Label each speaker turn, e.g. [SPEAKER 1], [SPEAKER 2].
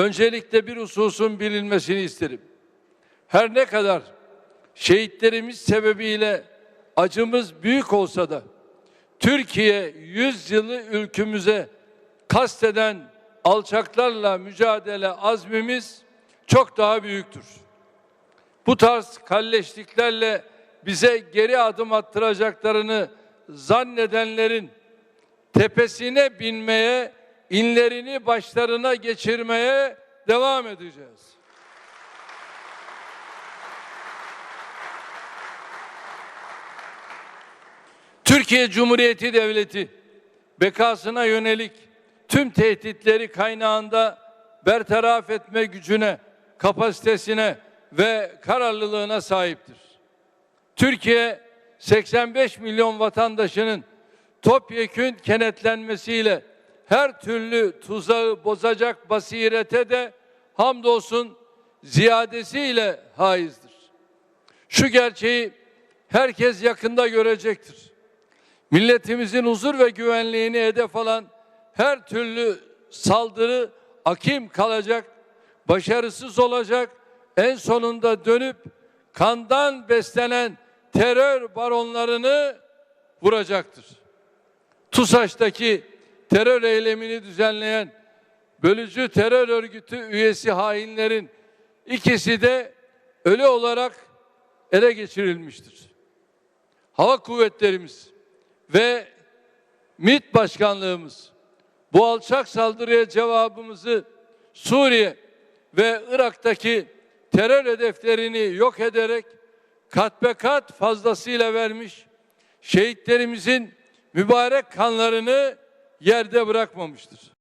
[SPEAKER 1] öncelikle bir hususun bilinmesini isterim. Her ne kadar şehitlerimiz sebebiyle acımız büyük olsa da Türkiye 100 yılı ülkümüze kasteden alçaklarla mücadele azmimiz çok daha büyüktür. Bu tarz kalleşliklerle bize geri adım attıracaklarını zannedenlerin tepesine binmeye, inlerini başlarına geçirmeye devam edeceğiz. Türkiye Cumhuriyeti Devleti bekasına yönelik tüm tehditleri kaynağında bertaraf etme gücüne, kapasitesine ve kararlılığına sahiptir. Türkiye 85 milyon vatandaşının topyekün kenetlenmesiyle her türlü tuzağı bozacak basirete de hamdolsun ziyadesiyle haizdir. Şu gerçeği herkes yakında görecektir. Milletimizin huzur ve güvenliğini hedef alan her türlü saldırı akim kalacak, başarısız olacak, en sonunda dönüp kandan beslenen terör baronlarını vuracaktır. TUSAŞ'taki terör eylemini düzenleyen bölücü terör örgütü üyesi hainlerin ikisi de ölü olarak ele geçirilmiştir. Hava kuvvetlerimiz ve MİT başkanlığımız bu alçak saldırıya cevabımızı Suriye ve Irak'taki terör hedeflerini yok ederek kat be kat fazlasıyla vermiş, şehitlerimizin mübarek kanlarını yerde bırakmamıştır.